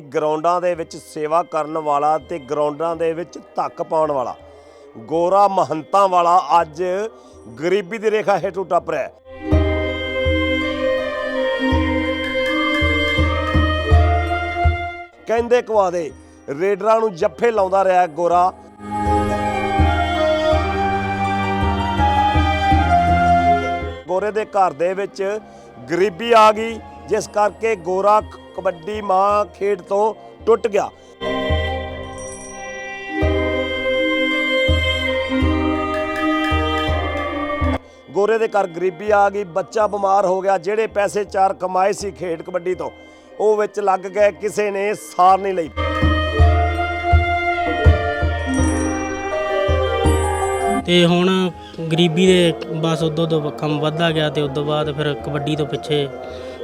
ਗਰਾਊਂਡਾਂ ਦੇ ਵਿੱਚ ਸੇਵਾ ਕਰਨ ਵਾਲਾ ਤੇ ਗਰਾਊਂਡਾਂ ਦੇ ਵਿੱਚ ਧੱਕ ਪਾਉਣ ਵਾਲਾ। ਗੋਰਾ ਮਹੰਤਾਂ ਵਾਲਾ ਅੱਜ ਗਰੀਬੀ ਦੀ ਰੇਖਾ ਹੇਠੋਂ ਟੱਪ ਰਿਹਾ ਕਹਿੰਦੇ ਕਹਿੰਦੇ ਕਵਾਦੇ ਰੇਡਰਾਂ ਨੂੰ ਜੱਫੇ ਲਾਉਂਦਾ ਰਿਹਾ ਗੋਰਾ। ਗੋਰੇ ਦੇ ਘਰ ਦੇ ਵਿੱਚ ਗਰੀਬੀ ਆ ਗਈ। ਜਿਸ ਕਰਕੇ ਗੋਰਾ ਕਬੱਡੀ ਮਾਂ ਖੇਡ ਤੋਂ ਟੁੱਟ ਗਿਆ। ਗੋਰੇ ਦੇ ਘਰ ਗਰੀਬੀ ਆ ਗਈ, ਬੱਚਾ ਬਿਮਾਰ ਹੋ ਗਿਆ, ਜਿਹੜੇ ਪੈਸੇ ਚਾਰ ਕਮਾਏ ਸੀ ਖੇਡ ਕਬੱਡੀ ਤੋਂ, ਉਹ ਵਿੱਚ ਲੱਗ ਗਏ, ਕਿਸੇ ਨੇ ਸਾਰ ਨਹੀਂ ਲਈ। ਤੇ ਹੁਣ ਗਰੀਬੀ ਦੇ ਬਸ ਉਦੋਂ ਤੋਂ ਕੰਮ ਵੱਧਦਾ ਗਿਆ ਤੇ ਉਦੋਂ ਬਾਅਦ ਫਿਰ ਕਬੱਡੀ ਤੋਂ ਪਿੱਛੇ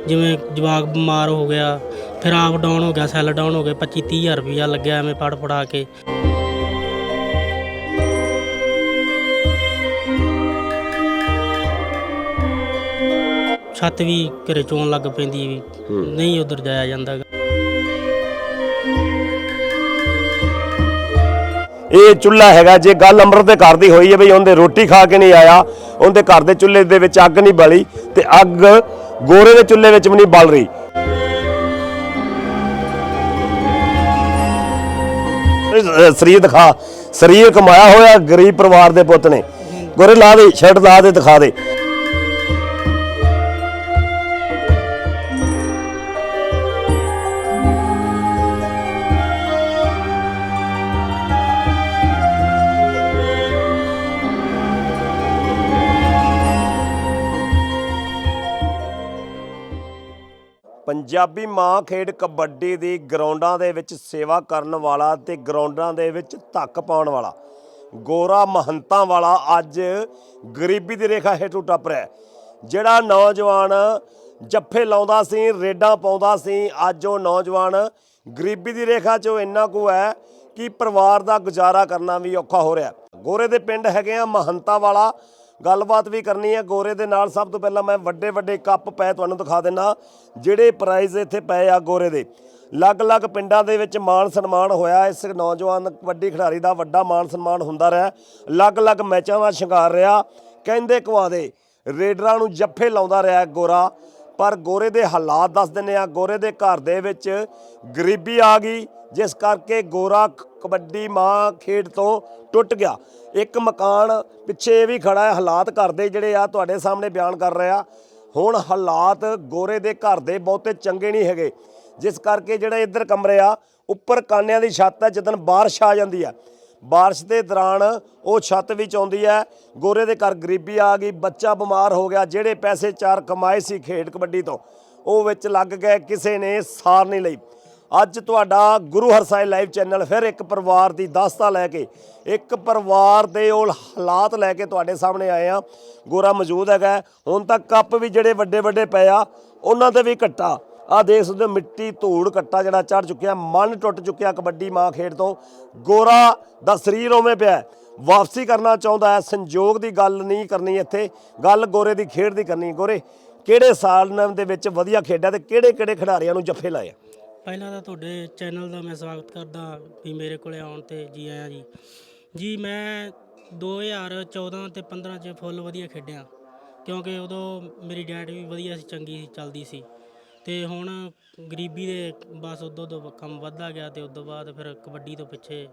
ਜਿਵੇਂ ਜਵਾਕ ਬਿਮਾਰ ਹੋ ਗਿਆ ਫਿਰ ਆਪ ਡਾਊਨ ਹੋ ਗਿਆ ਸੈੱਲ ਡਾਊਨ ਹੋ ਗਏ 25 30000 ਰੁਪਇਆ ਲੱਗਿਆ ਐਵੇਂ ਫੜ ਫੜਾ ਕੇ। ਛੱਤ ਵੀ ਘਰੇ ਚੋਣ ਲੱਗ ਪੈਂਦੀ ਵੀ ਨਹੀਂ ਉਧਰ ਜਾਇਆ ਜਾਂਦਾ। ਇਹ ਚੁੱਲ੍ਹਾ ਹੈਗਾ, ਜੇ ਗੱਲ ਅੰਮ੍ਰਿਤ ਦੇ ਘਰ ਦੀ ਹੋਈ ਹੈ ਬਈ ਉਹਦੇ ਰੋਟੀ ਖਾ ਕੇ ਨਹੀਂ ਆਇਆ, ਉਹਦੇ ਘਰ ਦੇ ਚੁੱਲ੍ਹੇ ਦੇ ਵਿੱਚ ਅੱਗ ਨਹੀਂ ਬਲੀ ਤੇ ਅੱਗ ਗੋਰੇ ਦੇ ਚੁੱਲ੍ਹੇ ਵਿੱਚ ਵੀ ਨਹੀਂ ਬਲ ਰਹੀ। ਸਰੀਰ ਦਿਖਾ, ਸਰੀਰ ਕਮਾਇਆ ਹੋਇਆ ਗਰੀਬ ਪਰਿਵਾਰ ਦੇ ਪੁੱਤ ਨੇ। ਗੋਰੇ ਲਾ ਦੇ ਸ਼ਰਟ ਲਾ ਦੇ, ਦਿਖਾ ਦੇ। ਪੰਜਾਬੀ ਮਾਂ ਖੇਡ ਕਬੱਡੀ ਦੀ ਗਰਾਊਂਡਾਂ ਦੇ ਵਿੱਚ ਸੇਵਾ ਕਰਨ ਵਾਲਾ ਤੇ ਗਰਾਊਂਡਾਂ ਦੇ ਵਿੱਚ ਧੱਕ ਪਾਉਣ ਵਾਲਾ। ਗੋਰਾ ਮਹੰਤਾਂ ਵਾਲਾ ਅੱਜ ਗਰੀਬੀ ਦੀ ਰੇਖਾ ਹੇਠੋਂ ਟੱਪ ਰਿਹਾ ਜਿਹੜਾ ਨੌਜਵਾਨ ਜੱਫੇ ਲਾਉਂਦਾ ਸੀ, ਰੇਡਾਂ ਪਾਉਂਦਾ ਸੀ, ਅੱਜ ਉਹ ਨੌਜਵਾਨ ਗਰੀਬੀ ਦੀ ਰੇਖਾ 'ਚੋਂ ਇੰਨਾ ਕੁ ਹੈ ਕਿ ਪਰਿਵਾਰ ਦਾ ਗੁਜ਼ਾਰਾ ਕਰਨਾ ਵੀ ਔਖਾ ਹੋ ਰਿਹਾ ਗੋਰੇ ਦੇ ਪਿੰਡ ਹੈਗੇ ਆ ਮਹੰਤਾਂ ਵਾਲਾ। ਗੱਲਬਾਤ ਵੀ ਕਰਨੀ ਹੈ। ਗੋਰੇ ਦੇ ਨਾਲ ਸਭ ਤੋਂ ਪਹਿਲਾਂ ਮੈਂ ਵੱਡੇ ਵੱਡੇ ਕੱਪ ਪਏ ਤੁਹਾਨੂੰ ਦਿਖਾ ਦਿੰਨਾ। ਜਿਹੜੇ ਪ੍ਰਾਈਜ਼ ਇੱਥੇ ਪਏ ਆ ਗੋਰੇ ਦੇ। ਅਲੱਗ-ਅਲੱਗ ਪਿੰਡਾਂ ਦੇ ਵਿੱਚ ਮਾਣ ਸਨਮਾਨ ਹੋਇਆ। ਇਸ ਨੌਜਵਾਨ ਕਬੱਡੀ ਖਿਡਾਰੀ ਦਾ ਵੱਡਾ ਮਾਣ ਸਨਮਾਨ ਹੁੰਦਾ ਰਿਹਾ। ਅਲੱਗ-ਅਲੱਗ ਮੈਚਾਂ ਦਾ ਸ਼ਿੰਗਾਰ ਰਿਹਾ। ਕਹਿੰਦੇ ਕਵਾਦੇ ਰੇਡਰਾਂ ਨੂੰ ਜੱਫੇ ਲਾਉਂਦਾ ਰਿਹਾ ਗੋਰਾ। ਪਰ ਗੋਰੇ ਦੇ ਹਾਲਾਤ ਦੱਸ ਦਿੰਨੇ ਆ। ਗੋਰੇ ਦੇ ਘਰ ਦੇ ਵਿੱਚ ਗਰੀਬੀ ਆ ਗਈ। ਜਿਸ ਕਰਕੇ ਗੋਰਾ ਕਬੱਡੀ ਮਾਂ ਖੇਡ ਤੋਂ ਟੁੱਟ ਗਿਆ। ਇੱਕ ਮਕਾਨ ਪਿੱਛੇ ਇਹ ਵੀ ਖੜਾ ਹੈ, ਹਾਲਾਤ ਘਰ ਦੇ ਜਿਹੜੇ ਆ ਤੁਹਾਡੇ ਸਾਹਮਣੇ ਬਿਆਨ ਕਰ ਰਿਹਾ। ਹੁਣ ਹਾਲਾਤ ਗੋਰੇ ਦੇ ਘਰ ਦੇ ਬਹੁਤੇ ਚੰਗੇ ਨਹੀਂ ਹੈਗੇ। ਜਿਸ ਕਰਕੇ ਜਿਹੜਾ ਇੱਧਰ ਕਮਰੇ ਆ, ਉੱਪਰ ਕਾਨਿਆਂ ਦੀ ਛੱਤ ਹੈ ਜਦੋਂ ਬਾਰਿਸ਼ ਆ ਜਾਂਦੀ ਹੈ। ਬਾਰਿਸ਼ ਦੇ ਦੌਰਾਨ ਉਹ ਛੱਤ ਵਿੱਚ ਆਉਂਦੀ ਹੈ। ਗੋਰੇ ਦੇ ਘਰ ਗਰੀਬੀ ਆ ਗਈ, ਬੱਚਾ ਬਿਮਾਰ ਹੋ ਗਿਆ। ਜਿਹੜੇ ਪੈਸੇ ਚਾਰ ਕਮਾਏ ਸੀ ਖੇਡ ਕਬੱਡੀ ਤੋਂ, ਉਹ ਵਿੱਚ ਲੱਗ ਗਏ, ਕਿਸੇ ਨੇ ਸਾਰ ਨਹੀਂ ਲਈ। ਅੱਜ ਤੁਹਾਡਾ ਗੁਰੂ ਹਰਸਾਏ ਲਾਈਵ ਚੈਨਲ ਫਿਰ ਇੱਕ ਪਰਿਵਾਰ ਦੀ ਦਾਸਤਾ ਲੈ ਕੇ, ਇੱਕ ਪਰਿਵਾਰ ਦੇ ਉਹ ਹਾਲਾਤ ਲੈ ਕੇ ਤੁਹਾਡੇ ਸਾਹਮਣੇ ਆਏ ਆ ਗੋਰਾ ਮੌਜੂਦ ਹੈਗਾ ਹੁਣ ਤੱਕ ਕੱਪ ਵੀ ਜਿਹੜੇ ਵੱਡੇ ਵੱਡੇ ਪਏ ਆ, ਉਹਨਾਂ ਤੇ ਵੀ ਘੱਟਾ। ਆ ਦੇਖ ਸਕਦੇ ਹੋ ਮਿੱਟੀ ਧੂੜ ਕੱਟਾ ਜਿਹੜਾ ਚੜ ਚੁੱਕਿਆ, ਮਨ ਟੁੱਟ ਚੁੱਕਿਆ ਕਬੱਡੀ ਮਾਂ ਖੇਡ ਤੋਂ। ਗੋਰਾ ਦਾ ਸਰੀਰ ਉਵੇਂ ਪਿਆ ਵਾਪਸੀ ਕਰਨਾ ਚਾਹੁੰਦਾ ਹੈ, ਸੰਜੋਗ ਦੀ ਗੱਲ ਨਹੀਂ ਕਰਨੀ ਇੱਥੇ। ਗੱਲ ਗੋਰੇ ਦੀ ਖੇਡ ਦੀ ਕਰਨੀ ਗੋਰੇ, ਕਿਹੜੇ ਸਾਲ ਦੇ ਵਿੱਚ ਵਧੀਆ ਖੇਡਿਆ ਤੇ ਕਿਹੜੇ ਕਿਹੜੇ ਖਿਡਾਰੀਆਂ ਨੂੰ ਜੱਫੇ ਲਾਏ ਪਹਿਲਾਂ ਤਾਂ ਤੁਹਾਡੇ ਚੈਨਲ ਦਾ ਮੈਂ ਸਵਾਗਤ ਕਰਦਾ ਵੀ ਮੇਰੇ ਕੋਲੇ ਆਉਣ ਤੇ ਜੀ ਆਇਆਂ ਜੀ। ਜੀ, ਮੈਂ 2014 ਤੇ 15 ਚ ਫੁੱਲ ਵਧੀਆ ਖੇਡਿਆ, ਕਿਉਂਕਿ ਉਦੋਂ ਮੇਰੀ ਡਾਇਟ ਵੀ ਵਧੀਆ ਸੀ, ਚੰਗੀ ਸੀ, ਚੱਲਦੀ ਸੀ। ਤੇ ਹੁਣ ਗਰੀਬੀ ਦੇ ਬਸ ਉਦੋਂ ਤੋਂ ਕੰਮ ਵੱਧਦਾ ਗਿਆ ਤੇ ਉਦੋਂ ਬਾਅਦ ਫਿਰ ਕਬੱਡੀ ਤੋਂ ਪਿੱਛੇ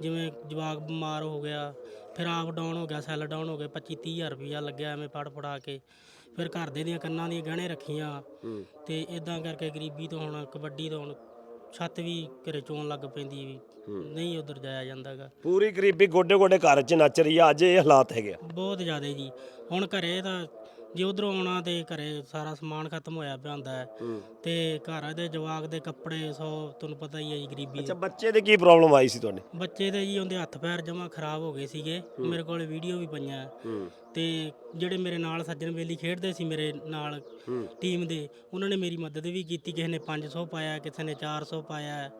ਜਿਵੇਂ ਜਵਾਕ ਬਿਮਾਰ ਹੋ ਗਿਆ, ਫਿਰ ਆਪ ਡਾਊਨ ਹੋ ਗਿਆ ਸੈੱਲ ਡਾਊਨ ਹੋ ਗਏ 25 30000 ਰੁਪਇਆ ਲੱਗਿਆ ਐਵੇਂ ਫੜ ਫੜਾ ਕੇ। ਫਿਰ ਘਰ ਦੇ ਦੀਆਂ ਕੰਨਾਂ ਦੀਆਂ ਗਹਿਣੇ ਰੱਖੀਆਂ। ਤੇ ਇਦਾਂ ਕਰਕੇ ਗਰੀਬੀ ਤੋਂ ਹੁਣ ਕਬੱਡੀ ਤੋਂ ਹੁਣ ਛੱਤ ਵੀ ਘਰੇ ਚੋਣ ਲੱਗ ਪੈਂਦੀ ਵੀ ਨਹੀਂ ਉਧਰ ਜਾਇਆ ਜਾਂਦਾਗਾ। ਪੂਰੀ ਗਰੀਬੀ ਗੋਡੇ ਗੋਡੇ ਘਰ 'ਚ ਨੱਚ ਰਹੀ ਆ ਅੱਜ ਇਹ ਹਾਲਾਤ ਹੈਗੇ ਆ। ਬਹੁਤ ਜ਼ਿਆਦਾ ਜੀ। ਹੁਣ ਘਰੇ ਤਾਂ ਜੇ ਉਧਰੋਂ ਆਉਣਾ ਤੇ ਘਰੇ ਸਾਰਾ ਸਮਾਨ ਖਤਮ ਹੋਇਆ ਪਿਆ ਹੁੰਦਾ ਹੈ। ਤੇ ਘਰ ਦੇ ਜਵਾਕ ਦੇ ਕੱਪੜੇ ਸੋ ਤੁਹਾਨੂੰ ਪਤਾ ਹੀ ਹੈ ਜੀ ਗਰੀਬੀ ਅੱਛਾ ਬੱਚੇ ਦੀ ਕੀ ਪ੍ਰੋਬਲਮ ਆਈ ਸੀ ਤੁਹਾਡੇ? ਬੱਚੇ ਦੇ ਜੀ ਉਹਦੇ ਹੱਥ ਪੈਰ ਜਮਾ ਖਰਾਬ ਹੋ ਗਏ ਸੀਗੇ। ਮੇਰੇ ਕੋਲ ਵੀਡੀਓ ਵੀ ਪਈਆਂ। ਤੇ ਜਿਹੜੇ ਮੇਰੇ ਨਾਲ ਸੱਜਣ ਬੇਲੀ ਖੇਡਦੇ ਸੀ ਮੇਰੇ ਨਾਲ ਟੀਮ ਦੇ ਉਹਨਾਂ ਨੇ ਮੇਰੀ ਮਦਦ ਵੀ ਕੀਤੀ। ਕਿਸੇ ਨੇ 500 ਪਾਇਆ ਕਿਸੇ ਨੇ 400 ਪਾਇਆ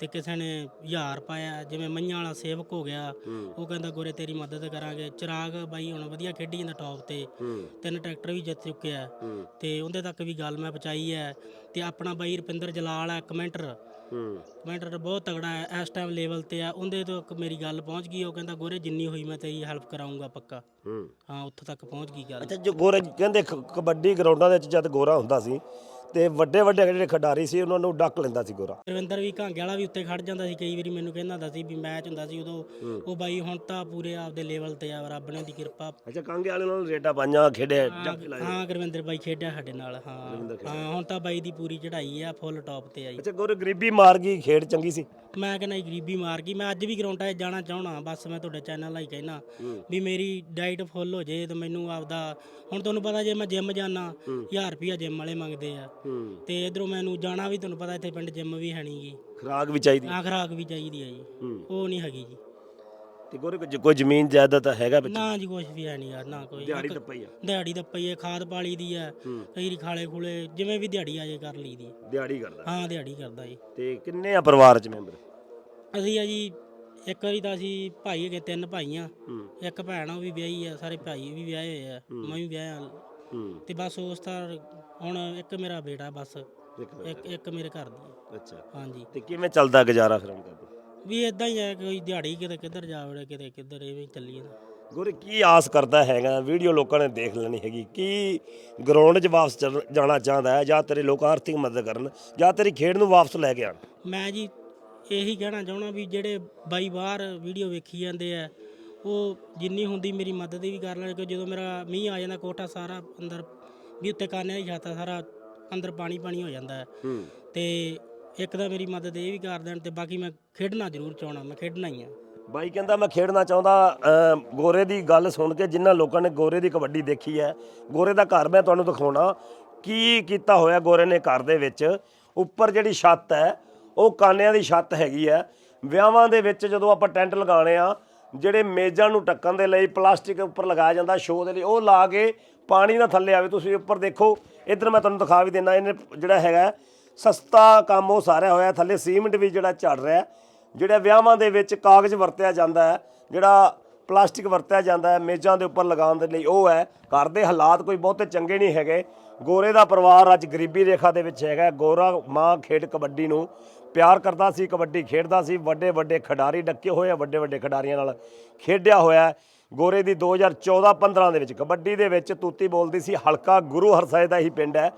ਤੇ ਕਿਸੇ ਨੇ 1000 ਪਾਇਆ। ਜਿਵੇਂ ਮਈਆਂ ਵਾਲਾ ਸੇਵਕ ਹੋ ਗਿਆ ਉਹ ਕਹਿੰਦਾ ਗੋਰੇ ਤੇਰੀ ਮਦਦ ਕਰਾਂਗੇ। ਚਿਰਾਗ ਬਾਈ ਹੁਣ ਵਧੀਆ ਖੇਡੀ ਜਾਂਦਾ ਟੌਪ ਤੇ। ਤਿੰਨ ਟਰੈਕਟਰ ਵੀ ਜਿੱਤ ਚੁੱਕਿਆ ਤੇ ਉਹਦੇ ਤੱਕ ਵੀ ਗੱਲ ਮੈਂ ਪਹੁੰਚਾਈ ਹੈ ਤੇ ਆਪਣਾ ਬਾਈ ਰੁਪਿੰਦਰ ਜਲਾਲ ਹੈ ਕਮੈਂਟਰ ਹੂੰ। ਕਮੈਂਟਰ ਬਹੁਤ ਤਗੜਾ ਹੈ ਇਸ ਟਾਈਮ ਲੈਵਲ ਤੇ ਆ ਉਹਦੇ ਤੋਂ ਇੱਕ ਮੇਰੀ ਗੱਲ ਪਹੁੰਚ ਗਈ ਉਹ ਕਹਿੰਦਾ ਗੋਰੇ ਜਿੰਨੀ ਹੋਈ ਮੈਂ ਤੇਰੀ ਹੈਲਪ ਕਰਾਉਂਗਾ ਪੱਕਾ। ਹੂੰ। ਹਾਂ ਉੱਥੋਂ ਤੱਕ ਪਹੁੰਚ ਗਈ ਗੱਲ। ਅੱਛਾ ਜੋ ਗੋਰੇ ਕਹਿੰਦੇ ਖ- ਕਬੱਡੀ ਗਰਾਊਂਡਾਂ ਦੇ ਵਿੱਚ ਜਦ ਗੋਰਾ ਹੁੰਦਾ ਸੀ ਤੇ ਵੱਡੇ ਵੱਡੇ ਜਿਹੜੇ ਖਿਡਾਰੀ ਸੀ ਉਹਨਾਂ ਨੂੰ ਡੱਕ ਲੈਂਦਾ ਸੀ ਗੋਰਾ। ਰਵਿੰਦਰ ਵੀ ਘਾਂਗੇ ਵਾਲਾ ਵੀ ਉੱਤੇ ਖੜ ਜਾਂਦਾ ਸੀ ਕਈ ਵਾਰੀ ਮੈਨੂੰ ਕਹਿੰਦਾ ਹੁੰਦਾ ਸੀ ਵੀ ਮੈਚ ਹੁੰਦਾ ਸੀ ਉਦੋਂ। ਉਹ ਬਾਈ ਹੁਣ ਤਾਂ ਪੂਰੇ ਆਪਦੇ ਲੈਵਲ ਤੇ ਆ ਰੱਬ ਨੇ ਦੀ ਕਿਰਪਾ। ਅੱਛਾ ਕਾਂਗੇ ਵਾਲੇ ਨਾਲ ਰੇਟਾ ਪਾਈਆਂ ਖੇਡਿਆ ਹਾਂ ਗੁਰਵਿੰਦਰ ਬਾਈ ਖੇਡਿਆ ਸਾਡੇ ਨਾਲ ਹਾਂ। ਹਾਂ ਹੁਣ ਤਾਂ ਬਾਈ ਦੀ ਪੂਰੀ ਚੜ੍ਹਾਈ ਆ ਫੁੱਲ ਟੌਪ ਤੇ ਆਈ ਅੱਛਾ ਗੋਰੇ ਗਰੀਬੀ ਮਾਰ ਗਈ ਖੇਡ ਚੰਗੀ ਸੀ? ਮੈਂ ਕਹਿੰਦਾ ਗਰੀਬੀ ਮਾਰ ਗਈ। ਮੈਂ ਅੱਜ ਵੀ ਗਰਾਊਂਡਾਂ 'ਚ ਜਾਣਾ ਚਾਹਣਾ ਬਸ ਮੈਂ ਤੁਹਾਡੇ ਚੈਨਲ ਲਈ ਕਹਿਣਾ ਵੀ ਮੇਰੀ ਡਾਈਟ ਫੁੱਲ ਹੋ ਜੇ ਤੇ ਮੈਨੂੰ ਆਪਦਾ ਹੁਣ ਤੁਹਾਨੂੰ ਪਤਾ ਜੇ ਮੈਂ ਜਿਮ ਜਾਣਾ 1000 ਰੁਪਿਆ ਜਿਮ ਵਾਲੇ ਮੰਗਦੇ ਆ। ਤੇ ਇਧਰੋਂ ਮੈਨੂੰ ਜਾਣਾ ਵੀ ਤੁਹਾਨੂੰ ਪਤਾ ਇੱਥੇ ਪਿੰਡ ਜਿਮ ਵੀ ਹੈ ਨਹੀਂਗੀ ਖਰਾਕ ਵੀ ਚਾਹੀਦੀ। ਆ ਖਰਾਕ ਵੀ ਚਾਹੀਦੀ ਆ ਜੀ। ਹੂੰ। ਉਹ ਨਹੀਂ ਹੈਗੀ ਜੀ। ਤੇ ਗੋਰੇ ਕੋਈ- ਕੋਈ ਜ਼ਮੀਨ ਜਾਇਦਾਦ ਤਾਂ ਹੈਗਾ ਵਿੱਚ? ਨਾ ਜੀ ਕੁਛ ਵੀ ਹੈ ਨਹੀਂ ਯਾਰ ਨਾ ਕੋਈ। ਦਿਹਾੜੀ ਤਾਂ ਪਈ ਆ। ਦਿਹਾੜੀ ਤਾਂ ਪਈ ਹੈ ਖਾਦ ਪਾਲੀ ਦੀ ਆ ਕਈ ਖਾਲੇ ਖੂਲੇ ਜਿਵੇਂ ਵੀ ਦਿਹਾੜੀ ਆ ਜੇ ਕਰ ਲਈ ਦੀ। ਦਿਹਾੜੀ ਕਰਦਾ। ਹਾਂ ਦਿਹਾੜੀ ਕਰਦਾ ਜੀ। ਤੇ ਕਿੰਨੇ ਆ ਪਰਿਵਾਰ ਚ ਮੈਂਬਰ? ਅਸੀਂ ਆ ਜੀ ਇੱਕ ਵਾਰੀ ਤਾਂ ਅਸੀਂ ਭਾਈ ਹੈਗੇ ਤਿੰਨ ਭਾਈ ਆ ਹੂੰ। ਇੱਕ ਭੈਣ ਉਹ ਵੀ ਵਿਆਹੀ ਆ ਸਾਰੇ ਭਾਈ ਵੀ ਵਿਆਹੇ ਹੋਏ ਆ ਮੈਂ ਵੀ ਵਿਆਹਿਆ ਹੂੰ। ਤੇ ਬਸ ਉਸ ਤਾਂ ਹੁਣ ਇੱਕ ਮੇਰਾ ਬੇਟਾ ਬਸ ਇੱਕ। ਇੱਕ ਮੇਰੇ ਘਰ ਦੀ। ਅੱਛਾ। ਹਾਂਜੀ। ਤੇ ਕਿਵੇਂ ਚੱਲਦਾ ਗੁਜ਼ਾਰਾ ਫਿਰ ਦਾ ਵੀ ਇਦਾਂ ਹੀ ਆ ਕੋਈ ਦਿਹਾੜੀ ਕਿਤੇ ਕਿੱਧਰ ਜਾ ਵੜੇ ਕਿਤੇ ਕਿੱਧਰ ਐਵੇਂ ਹੀ ਚੱਲੀ ਜਾਂਦਾ ਗੋਰੇ ਕੀ ਆਸ ਕਰਦਾ ਹੈਗਾ? ਵੀਡੀਓ ਲੋਕਾਂ ਨੇ ਦੇਖ ਲੈਣੀ ਹੈਗੀ। ਕੀ ਗਰਾਊਂਡ 'ਚ ਵਾਪਸ ਚੱਲ- ਜਾਣਾ ਚਾਹੁੰਦਾ ਹੈ? ਜਾਂ ਤੇਰੇ ਲੋਕ ਆਰਥਿਕ ਮਦਦ ਕਰਨ? ਜਾਂ ਤੇਰੀ ਖੇਡ ਨੂੰ ਵਾਪਸ ਲੈ ਕੇ ਆਣ ਮੈਂ ਜੀ ਇਹੀ ਕਹਿਣਾ ਚਾਹਣਾ ਵੀ ਜਿਹੜੇ ਬਾਈ ਬਾਹਰ ਵੀਡੀਓ ਵੇਖੀ ਜਾਂਦੇ ਆ ਉਹ ਜਿੰਨੀ ਹੁੰਦੀ ਮੇਰੀ ਮਦਦ ਵੀ ਕਰ ਲੈਣ ਕਿ ਜਦੋਂ ਮੇਰਾ ਮੀਂਹ ਆ ਜਾਂਦਾ ਕੋਠਾ ਸਾਰਾ ਅੰਦਰ ਵੀ ਉੱਤੇ ਕਾਨਿਆਂ ਦੀ ਛੱਤ ਸਾਰਾ ਅੰਦਰ ਪਾਣੀ ਪਾਣੀ ਹੋ ਜਾਂਦਾ ਹੈ। ਹੂੰ। ਤੇ ਇੱਕ ਤਾਂ ਮੇਰੀ ਮਦਦ ਇਹ ਵੀ ਕਰ ਦੇਣ ਤੇ ਬਾਕੀ ਮੈਂ ਖੇਡਣਾ ਜ਼ਰੂਰ ਚਾਹਣਾ ਮੈਂ ਖੇਡਣਾ ਹੀ ਆ। ਬਾਈ ਕਹਿੰਦਾ ਮੈਂ ਖੇਡਣਾ ਚਾਹੁੰਦਾ ਅਮ ਗੋਰੇ ਦੀ ਗੱਲ ਸੁਣ ਕੇ ਜਿਨ੍ਹਾਂ ਲੋਕਾਂ ਨੇ ਗੋਰੇ ਦੀ ਕਬੱਡੀ ਦੇਖੀ ਹੈ ਗੋਰੇ ਦਾ ਘਰ ਮੈਂ ਤੁਹਾਨੂੰ ਦਿਖਾਉਣਾ ਕੀ ਕੀਤਾ ਹੋਇਆ ਗੋਰੇ ਨੇ ਘਰ ਦੇ ਵਿੱਚ ਉੱਪਰ ਜਿਹੜੀ ਛੱਤ ਹੈ ਉਹ ਕਾਨਿਆਂ ਦੀ ਛੱਤ ਹੈਗੀ ਹੈ ਵਿਆਹਾਂ ਦੇ ਵਿੱਚ ਜਦੋਂ ਆਪਾਂ ਟੈਂਟ ਲਗਾਉਣੇ ਆ ਜਿਹੜੇ ਮੇਜ਼ਾਂ ਨੂੰ ਢੱਕਣ ਦੇ ਲਈ ਪਲਾਸਟਿਕ ਉੱਪਰ ਲਗਾਇਆ ਜਾਂਦਾ ਸ਼ੋਅ ਦੇ ਲਈ, ਉਹ ਲਾ ਕੇ ਪਾਣੀ ਨਾ ਥੱਲੇ ਆਵੇ। ਤੁਸੀਂ ਉੱਪਰ ਦੇਖੋ, ਇੱਧਰ ਮੈਂ ਤੁਹਾਨੂੰ ਦਿਖਾ ਵੀ ਦਿੰਦਾ, ਇਹਨੇ ਜਿਹੜਾ ਹੈਗਾ, ਸਸਤਾ ਕੰਮ ਉਹ ਸਾਰਿਆ ਹੋਇਆ, ਥੱਲੇ ਸੀਮਿੰਟ ਵੀ ਜਿਹੜਾ ਝੜ ਰਿਹਾ। ਜਿਹੜਾ ਵਿਆਹਾਂ ਦੇ ਵਿੱਚ ਕਾਗਜ਼ ਵਰਤਿਆ ਜਾਂਦਾ ਹੈ, ਜਿਹੜਾ ਪਲਾਸਟਿਕ ਵਰਤਿਆ ਜਾਂਦਾ ਹੈ, ਮੇਜ਼ਾਂ ਦੇ ਉੱਪਰ ਲਗਾਉਣ ਦੇ ਲਈ ਉਹ ਹੈ। ਘਰ ਦੇ ਹਾਲਾਤ ਕੋਈ ਬਹੁਤੇ ਚੰਗੇ ਨਹੀਂ ਹੈਗੇ। ਗੋਰੇ ਦਾ ਪਰਿਵਾਰ ਅੱਜ ਗਰੀਬੀ ਰੇਖਾ ਦੇ ਵਿੱਚ ਹੈਗਾ। ਗੋਰਾ ਮਾਂ ਖੇਡ ਕਬੱਡੀ ਨੂੰ ਪਿਆਰ ਕਰਦਾ ਸੀ, ਕਬੱਡੀ ਖੇਡਦਾ ਸੀ, ਵੱਡੇ ਵੱਡੇ ਖਿਡਾਰੀ ਡੱਕੇ ਹੋਏ ਆ, ਵੱਡੇ ਵੱਡੇ ਖਿਡਾਰੀਆਂ ਨਾਲ ਖੇਡਿਆ ਹੋਇਆ ਗੋਰੇ ਦੀ 2014-15 ਦੇ ਵਿੱਚ ਕਬੱਡੀ ਦੇ ਵਿੱਚ ਤੂਤੀ ਬੋਲਦੀ ਸੀ, ਹਲਕਾ ਗੁਰੂ ਹਰਸਾਏ ਦਾ ਹੀ ਪਿੰਡ ਹੈ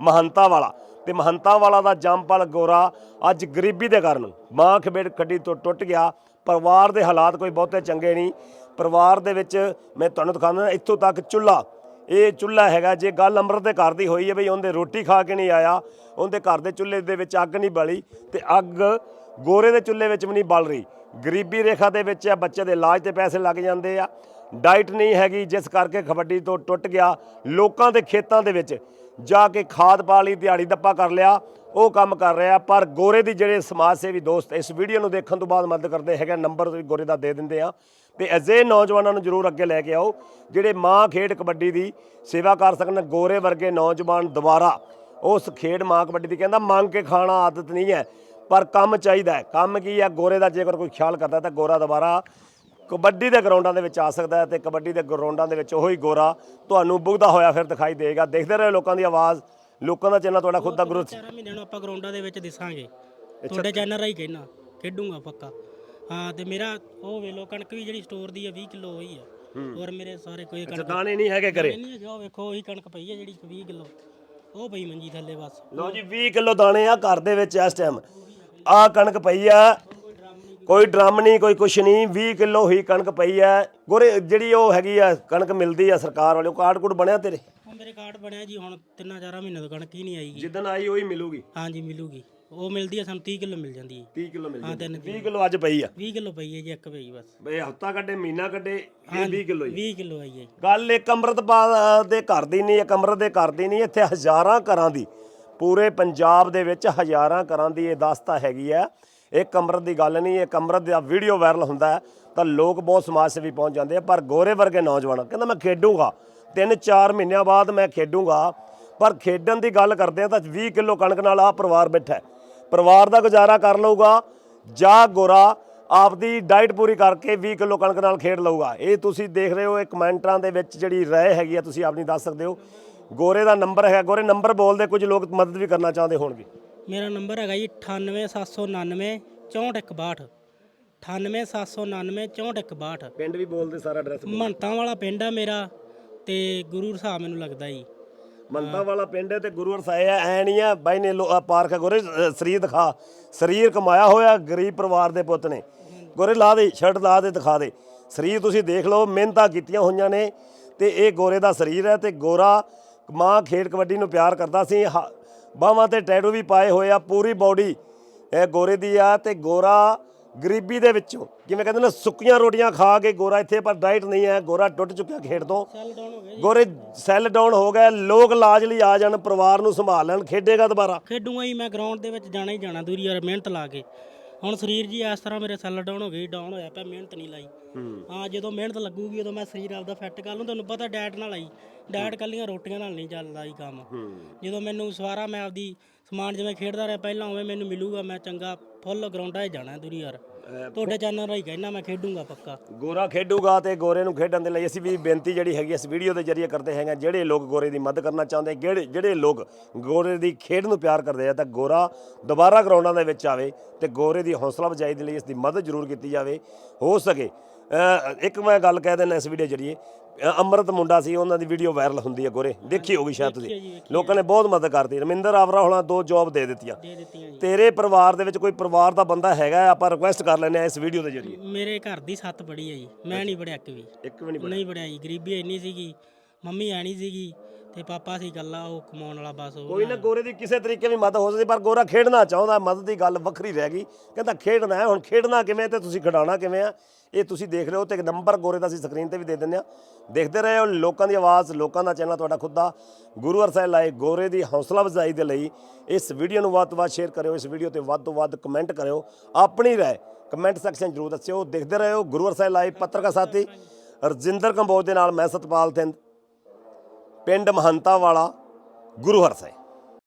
ਮਹੰਤਾ ਵਾਲਾ ਤੇ ਮਹੰਤਾ ਵਾਲਾ ਦਾ ਜੰਮਪਲ ਗੋਰਾ ਅੱਜ ਗਰੀਬੀ ਦੇ ਕਾਰਨ ਮਾਂ ਖਬੇੜ ਕੱਢੀ ਤੋਂ ਟੁੱਟ ਗਿਆ। ਪਰਿਵਾਰ ਦੇ ਹਾਲਾਤ ਕੋਈ ਬਹੁਤੇ ਚੰਗੇ ਨਹੀਂ। ਪਰਿਵਾਰ ਦੇ ਵਿੱਚ ਮੈਂ ਤੁਹਾਨੂੰ ਦਿਖਾਉਂਦਾ, ਇੱਥੋਂ ਤੱਕ ਚੁੱਲ੍ਹਾ ਇਹ ਚੁੱਲ੍ਹਾ ਹੈਗਾ, ਜੇ ਗੱਲ ਅੰਮ੍ਰਿਤ ਦੇ ਘਰ ਦੀ ਹੋਈ ਹੈ ਬਈ, ਉਹਦੇ ਰੋਟੀ ਖਾ ਕੇ ਨਹੀਂ ਆਇਆ, ਉਹਦੇ ਘਰ ਦੇ ਚੁੱਲ੍ਹੇ ਦੇ ਵਿੱਚ ਅੱਗ ਨਹੀਂ ਬਲੀ ਤੇ ਅੱਗ ਗੋਰੇ ਦੇ ਚੁੱਲ੍ਹੇ ਵਿੱਚ ਵੀ ਨਹੀਂ ਬਲ ਰਹੀ। ਗਰੀਬੀ ਰੇਖਾ ਦੇ ਵਿੱਚ ਆ, ਬੱਚੇ ਦੇ ਇਲਾਜ ਤੇ ਪੈਸੇ ਲੱਗ ਜਾਂਦੇ ਆ। ਡਾਈਟ ਨਹੀਂ ਹੈਗੀ, ਜਿਸ ਕਰਕੇ ਕਬੱਡੀ ਤੋਂ ਟੁੱਟ ਗਿਆ। ਲੋਕਾਂ ਦੇ ਖੇਤਾਂ ਦੇ ਵਿੱਚ ਜਾ ਕੇ ਖਾਦ ਪਾ ਲਈ, ਦਿਹਾੜੀ ਦੱਪਾ ਕਰ ਲਿਆ, ਉਹ ਕੰਮ ਕਰ ਰਿਹਾ। ਪਰ ਗੋਰੇ ਦੀ ਜਿਹੜੇ ਸਮਾਜ ਸੇਵੀ ਦੋਸਤ ਇਸ ਵੀਡੀਓ ਨੂੰ ਦੇਖਣ ਤੋਂ ਬਾਅਦ ਮਦਦ ਕਰਦੇ ਹੈਗੇ ਨੰਬਰ ਤੁਸੀਂ ਗੋਰੇ ਦਾ ਦੇ ਦਿੰਦੇ ਆ। ਤੇ ਅਜੇ ਨੌਜਵਾਨਾਂ ਨੂੰ ਜ਼ਰੂਰ ਅੱਗੇ ਲੈ ਕੇ ਆਓ ਜਿਹੜੇ ਮਾਂ ਖੇਡ ਕਬੱਡੀ ਦੀ ਸੇਵਾ ਕਰ ਸਕਣ ਗੋਰੇ ਵਰਗੇ ਨੌਜਵਾਨ ਦੁਬਾਰਾ। ਉਸ ਖੇਡ ਮਾਂ ਕਬੱਡੀ ਦੀ ਕਹਿੰਦਾ ਮੰਗ ਕੇ ਖਾਣਾ ਆਦਤ ਨਹੀਂ ਹੈ ਪਰ ਕੰਮ ਚਾਹੀਦਾ ਹੈ। ਕੰਮ ਕੀ ਹੈ? ਗੋਰੇ ਦਾ ਜੇਕਰ ਕੋਈ ਖਿਆਲ ਕਰਦਾ ਤਾਂ ਗੋਰਾ ਦੁਬਾਰਾ ਕਬੱਡੀ ਦੇ ਗਰਾਊਂਡਾਂ ਦੇ ਵਿੱਚ ਆ ਸਕਦਾ ਹੈ ਤੇ ਕਬੱਡੀ ਦੇ ਗਰਾਊਂਡਾਂ ਦੇ ਵਿੱਚ ਉਹੀ ਗੋਰਾ ਤੁਹਾਨੂੰ ਬੁਗਦਾ ਹੋਇਆ ਫਿਰ ਦਿਖਾਈ ਦੇਗਾ। ਦੇਖਦੇ ਰਹੋ ਲੋਕਾਂ ਦੀ ਆਵਾਜ਼ ਲੋਕਾਂ ਦਾ ਚੈਨਲ ਤੁਹਾਡਾ ਖੁਦ ਦਾ ਗੁਰੂ ਚਾਰਾਂ ਮਹੀਨਿਆਂ ਨੂੰ ਆਪਾਂ ਗਰਾਊਂਡਾਂ ਦੇ ਵਿੱਚ ਦਿਸਾਂਗੇ। ਤੁਹਾਡੇ ਚੈਨਲ ਰਾਹੀਂ ਕਹਿਣਾ ਖੇਡੂੰਗਾ ਪੱਕਾ। ਹਾਂ ਤੇ ਮੇਰਾ ਉਹ ਵੇ ਲੋ ਕਣਕ ਵੀ ਜਿਹੜੀ ਸਟੋਰ ਦੀ ਆ 20 ਕਿਲੋ ਹੋਈ ਆ। ਔਰ ਮੇਰੇ ਸਾਰੇ ਕੋਈ ਕਣਕ ਦਾਣੇ ਨਹੀਂ ਹੈਗੇ ਘਰੇ? ਨਹੀਂ ਉਹ ਵੇਖੋ ਉਹੀ ਕਣਕ ਪਈ ਆ ਜਿਹੜੀ 20 ਕਿਲੋ। ਉਹ ਪਈ ਮੰਜੀ ਥੱਲੇ ਬਸ। ਲਓ ਜੀ 20 ਕਿਲੋ ਦਾਣੇ ਆ ਘਰ ਦੇ ਵਿੱਚ ਇਸ ਟਾਈਮ ਆ ਕਣਕ ਪਈ ਆ। ਕੋਈ ਡਰਮ ਨਹੀਂ ਕੋਈ ਕੁਛ ਨਹੀਂ 20 ਕਿਲੋ ਹੀ ਕਣਕ ਪਈ ਆ। ਗੋਰੇ ਜਿਹੜੀ ਉਹ ਹੈਗੀ ਆ ਕਣਕ ਮਿਲਦੀ ਆ ਸਰਕਾਰ ਵਾਲਿਓ। ਕਾਰਡ ਕੂਡ ਬਣਿਆ ਤੇਰੇ? ਉਹ ਮੇਰੇ ਕਾਰਡ ਬਣਿਆ ਜੀ ਹੁਣ ਤਿੰਨਾਂ ਚਾਰਾਂ ਮਹੀਨਿਆਂ ਤੋਂ ਕਣਕ ਹੀ ਨਹੀਂ ਆਈਗੀ ਜਿੱਦਣ ਆਈ ਉਹੀ ਮਿਲੂਗੀ? ਹਾਂਜੀ ਮਿਲੂਗੀ। ਉਹ ਮਿਲਦੀ ਆ ਸਾਨੂੰ 30 ਕਿਲੋ ਮਿਲ ਜਾਂਦੀ ਹੈ 30 ਕਿਲੋ ਮਿਲ ਹਾਂ ਤਿੰਨ 20 ਕਿਲੋ। ਅੱਜ ਪਈ ਆ। 20 ਕਿਲੋ ਪਈ ਹੈ ਜੀ ਇੱਕ ਪਈ ਬਸ। ਬਈ ਹਫਤਾ ਕੱਢੇ ਮਹੀਨਾ ਕੱਢੇ ਇਹ 20 ਕਿਲੋ ਹੀ 20 ਕਿਲੋ ਆਈ ਹੈ ਗੱਲ ਇੱਕ ਅੰਮ੍ਰਿਤਪਾਲ ਦੇ ਘਰ ਦੀ ਨਹੀਂ ਇੱਕ ਅੰਮ੍ਰਿਤ ਦੇ ਘਰ ਦੀ ਨਹੀਂ ਇੱਥੇ ਹਜ਼ਾਰਾਂ ਘਰਾਂ ਦੀ। ਪੂਰੇ ਪੰਜਾਬ ਦੇ ਵਿੱਚ ਹਜ਼ਾਰਾਂ ਘਰਾਂ ਦੀ ਇਹ ਦਾਸਤਾ ਹੈਗੀ ਹੈ ਇੱਕ ਅੰਮ੍ਰਿਤ ਦੀ ਗੱਲ ਨਹੀਂ ਇੱਕ ਅੰਮ੍ਰਿਤ ਦਾ ਵੀਡੀਓ ਵਾਇਰਲ ਹੁੰਦਾ ਹੈ ਤਾਂ ਲੋਕ ਬਹੁਤ ਸਮਾਜ ਸੇਵੀ ਪਹੁੰਚ ਜਾਂਦੇ ਆ। ਪਰ ਗੋਰੇ ਵਰਗੇ ਨੌਜਵਾਨ ਕਹਿੰਦਾ ਮੈਂ ਖੇਡੂੰਗਾ। 3-4 ਮਹੀਨਿਆਂ ਬਾਅਦ ਮੈਂ ਖੇਡੂੰਗਾ। ਪਰ ਖੇਡਣ ਦੀ ਗੱਲ ਕਰਦੇ ਆ ਤਾਂ 20 ਕਿਲੋ ਕਣਕ ਨਾਲ ਆ ਪਰਿਵਾਰ ਬੈਠਾ ਹੈ। ਪਰਿਵਾਰ ਦਾ ਗੁਜ਼ਾਰਾ ਕਰ ਲਊਗਾ ਜਾਂ ਗੋਰਾ ਆਪਦੀ ਡਾਈਟ ਪੂਰੀ ਕਰਕੇ 20 ਕਿਲੋ ਕਣਕ ਨਾਲ ਖੇਡ ਲਊਗਾ। ਇਹ ਤੁਸੀਂ ਦੇਖ ਰਹੇ ਹੋ ਇਹ ਕਮੈਂਟਾਂ ਦੇ ਵਿੱਚ ਜਿਹੜੀ ਰਾਏ ਹੈਗੀ ਆ ਤੁਸੀਂ ਆਪਣੀ ਦੱਸ ਸਕਦੇ ਹੋ। ਗੋਰੇ ਦਾ ਨੰਬਰ ਹੈ ਗੋਰੇ ਨੰਬਰ ਬੋਲਦੇ ਕੁਝ ਲੋਕ ਮਦਦ ਵੀ ਕਰਨਾ ਚਾਹੁੰਦੇ ਹੋਣਗੇ। ਮੇਰਾ ਨੰਬਰ ਹੈਗਾ ਜੀ 98799 6461 98799 6461 ਪਿੰਡ ਵੀ ਬੋਲਦੇ ਸਾਰਾ ਐਡਰੈਸ ਮੰਤਾਂ ਵਾਲਾ ਪਿੰਡ ਆ ਮੇਰਾ ਤੇ ਗੁਰੂ ਸਾਹਿਬ ਮੈਨੂੰ ਲੱਗਦਾ ਜੀ। ਮੰਤਾ ਵਾਲਾ ਪਿੰਡ ਹੈ ਤੇ ਗੁਰੂ ਅਰਸਾਏ ਆ ਐ ਨਹੀਂ ਆ ਬਾਈ ਨੇ ਲੋ- ਆਹ ਪਾਰਕ ਗੋਰੇ ਸਰੀਰ ਦਿਖਾ। ਸਰੀਰ ਕਮਾਇਆ ਹੋਇਆ ਗਰੀਬ ਪਰਿਵਾਰ ਦੇ ਪੁੱਤ ਨੇ। ਗੋਰੇ, ਲਾ ਦੇ ਸ਼ਰਟ ਲਾ ਦੇ, ਦਿਖਾ ਦੇ। ਸਰੀਰ ਤੁਸੀਂ ਦੇਖ ਲਓ, ਮਿਹਨਤਾਂ ਕੀਤੀਆਂ ਹੋਈਆਂ ਨੇ। ਤੇ ਇਹ ਗੋਰੇ ਦਾ ਸਰੀਰ ਹੈ ਤੇ ਗੋਰਾ ਮਾਂ ਖੇਡ ਕਬੱਡੀ ਨੂੰ ਪਿਆਰ ਕਰਦਾ ਸੀ। ਬਾਹਾਂ ਤੇ ਟੈਟੂ ਵੀ ਪਾਏ ਹੋਏ ਆ, ਪੂਰੀ ਬਾਡੀ ਇਹ ਗੋਰੇ ਦੀ ਆ ਤੇ ਗੋਰਾ ਗਰੀਬੀ ਦੇ ਵਿੱਚੋਂ। ਕਿਵੇਂ ਕਹਿੰਦੇ ਨੇ ਸੁੱਕੀਆਂ ਰੋਟੀਆਂ ਖਾ ਕੇ ਗੋਰਾ ਇੱਥੇ ਪਰ ਡਾਈਟ ਨਹੀਂ ਹੈ। ਗੋਰਾ ਟੁੱਟ ਚੁੱਕਿਆ ਖੇਡ ਤੋਂ। ਹੋ ਗੋਰੇ ਸੈੱਲ ਡਾਊਨ ਹੋ ਗਏ। ਲੋਕ ਲਾਜ ਲਈ ਆ ਜਾਣ ਪਰਿਵਾਰ ਨੂੰ ਸੰਭਾਲ ਲੈਣ। ਖੇਡੇਗਾ ਦੁਬਾਰਾ। ਖੇਡੂਗਾ ਜੀ ਮੈਂ ਗਰਾਊਂਡ ਦੇ ਵਿੱਚ ਜਾਣਾ ਹੀ ਜਾਣਾ ਦੂਰੀ ਯਾਰ ਮਿਹਨਤ ਲਾ ਕੇ। ਹੁਣ ਸਰੀਰ ਜੀ ਇਸ ਤਰ੍ਹਾਂ ਮੇਰੇ ਸੈੱਲ ਡਾਊਨ ਹੋ ਗਈ ਡਾਊਨ ਹੋਇਆ ਪਿਆ ਮਿਹਨਤ ਨਹੀਂ ਲਾਈ। ਹਾਂ। ਜਦੋਂ ਮਿਹਨਤ ਲੱਗੂਗੀ ਉਦੋਂ ਮੈਂ ਸਰੀਰ ਆਪਦਾ ਫਿੱਟ ਕਰ ਲੂੰ। ਤੁਹਾਨੂੰ ਪਤਾ ਡਾਇਟ ਨਾਲ ਆਈ। ਡਾਇਟ ਕੱਲੀਆਂ ਰੋਟੀਆਂ ਨਾਲ ਨਹੀਂ ਚੱਲਦਾ ਜੀ ਕੰਮ। ਜਦੋਂ ਮੈਨੂੰ ਸਵਾਰਾ ਮੈਂ ਆਪਦੀ ਸਮਾਨ ਜਿਵੇਂ ਖੇਡਦਾ ਰਿਹਾ ਪਹਿਲਾਂ ਉਵੇਂ ਮੈਨੂੰ ਮਿਲੂਗਾ ਮੈਂ ਚੰਗਾ ਫੁੱਲ ਗਰਾਊਂਡਾਂ 'ਚ ਜਾਣਾ ਦੂਰੀ ਯਾਰ। ਤੁਹਾਡੇ ਚੈਨਲ ਰਾਹੀਂ ਕਹਿਣਾ ਮੈਂ ਖੇਡੂੰਗਾ ਪੱਕਾ। ਗੋਰਾ ਖੇਡੂਗਾ ਤੇ ਗੋਰੇ ਨੂੰ ਖੇਡਣ ਦੇ ਲਈ ਅਸੀਂ ਵੀ ਬੇਨਤੀ ਜਿਹੜੀ ਹੈਗੀ ਇਸ ਵੀਡੀਓ ਦੇ ਜ਼ਰੀਏ ਕਰਦੇ ਹੈਗੇ ਜਿਹੜੇ ਲੋਕ ਗੋਰੇ ਦੀ ਮਦਦ ਕਰਨਾ ਚਾਹੁੰਦੇ ਜਿਹੜੇ ਜਿਹੜੇ ਲੋਕ ਗੋਰੇ ਦੀ ਖੇਡ ਨੂੰ ਪਿਆਰ ਕਰਦੇ ਆ ਤਾਂ ਗੋਰਾ ਦੁਬਾਰਾ ਗਰਾਊਂਡਾਂ ਦੇ ਵਿੱਚ ਆਵੇ ਤੇ ਗੋਰੇ ਦੀ ਹੌਸਲਾ ਅਫਜ਼ਾਈ ਦੇ ਲਈ ਇਸ ਦੀ ਮਦਦ ਜ਼ਰੂਰ ਕੀਤੀ ਜਾਵੇ। ਹੋ ਸਕੇ। ਇੱਕ ਮੈਂ ਗੱਲ ਕਹਿ ਦਿੰਦਾ ਇਸ ਵੀਡੀਓ ਜ਼ਰੀਏ। ਅੰਮ੍ਰਿਤ ਮੁੰਡਾ ਸੀ ਉਹਨਾਂ ਦੀ ਵੀਡੀਓ ਵਾਇਰਲ ਹੁੰਦੀ ਹੈ ਗੋਰੇ। ਦੇਖੀ ਹੋਗੀ ਸ਼ਾਇਦ ਤੁਸੀਂ। ਲੋਕਾਂ ਨੇ ਬਹੁਤ ਮਦਦ ਕਰਤੀ। ਰਮਿੰਦਰ ਆਵਰਾ ਹੋਣਾ ਦੋ ਜੌਬ ਦੇ ਦਿੱਤੀਆਂ। ਤੇਰੇ ਪਰਿਵਾਰ ਦੇ ਵਿੱਚ ਕੋਈ ਪਰਿਵਾਰ ਦਾ ਬੰਦਾ ਹੈਗਾ ਆਪਾਂ ਰਿਕੁਐਸਟ ਕਰ ਲੈਂਦੇ ਆ ਇਸ ਵੀਡੀਓ ਦੇ ਜ਼ਰੀਏ। ਮੇਰੇ ਘਰ ਦੀ ਸੱਤ ਪੜੀ ਹੈ ਜੀ। ਮੈਂ ਨਹੀਂ ਪੜਿਆ ਇੱਕ ਵੀ। ਇੱਕ ਵੀ ਨਹੀਂ ਜੀ। ਗਰੀਬੀ ਇੰਨੀ ਸੀਗੀ। ਮੰਮੀ ਐਣੀ ਸੀਗੀ। ਤੇ ਪਾਪਾ ਸੀ ਇਕੱਲਾ ਉਹ ਕਮਾਉਣ ਵਾਲਾ ਬਸ ਉਹ ਕੋਈ ਨਾ ਗੋਰੇ ਦੀ ਕਿਸੇ ਤਰੀਕੇ ਵੀ ਮਦਦ ਹੋ ਸਕਦੀ ਪਰ ਗੋਰਾ ਖੇਡਣਾ ਚਾਹੁੰਦਾ ਮਦਦ ਦੀ ਗੱਲ ਵੱਖਰੀ ਰਹਿ ਗਈ। ਕਹਿੰਦਾ ਖੇਡਣਾ ਹੈ ਹੁਣ ਖੇਡਣਾ ਕਿਵੇਂ ਤੇ ਤੁਸੀਂ ਖਿਡਾਉਣਾ ਕਿਵੇਂ ਆ ਇਹ ਤੁਸੀਂ ਦੇਖ ਰਹੇ ਹੋ ਤੇ ਇੱਕ ਨੰਬਰ ਗੋਰੇ ਦਾ ਅਸੀਂ ਸਕਰੀਨ ਤੇ ਵੀ ਦੇ ਦਿੰਦੇ ਆ ਦੇਖਦੇ ਰਹੇ ਹੋ ਲੋਕਾਂ ਦੀ ਆਵਾਜ਼ ਲੋਕਾਂ ਦਾ ਚੈਨਲ ਤੁਹਾਡਾ ਖੁਦ ਦਾ। ਗੁਰੂ ਅਰਸਾਏ ਲਾਏ ਗੋਰੇ ਦੀ ਹੌਸਲਾ ਅਫਜ਼ਾਈ ਦੇ ਲਈ ਇਸ ਵੀਡੀਓ ਨੂੰ ਵੱਧ ਤੋਂ ਵੱਧ ਸ਼ੇਅਰ ਕਰਿਓ ਇਸ ਵੀਡੀਓ ਤੇ ਵੱਧ ਤੋਂ ਵੱਧ ਕਮੈਂਟ ਕਰਿਓ। ਆਪਣੀ ਰਾਏ ਕਮੈਂਟ ਸੈਕਸ਼ਨ ਜ਼ਰੂਰ ਦੱਸਿਓ। ਦੇਖਦੇ ਰਹੋ ਗੁਰੂ ਅਰਸਾਏ ਲਾਈਵ ਪੱਤਰਕਾਰ ਸਾਥੀ ਰਜਿੰਦਰ ਕੰਬੋਜ ਦੇ ਨਾਲ ਮੈਂ ਸਤਪਾਲ ਸਿੰਘ ਪਿੰਡ ਮਹੰਤਾ ਵਾਲਾ ਗੁਰੂ ਹਰ ਸਾਹਿਬ।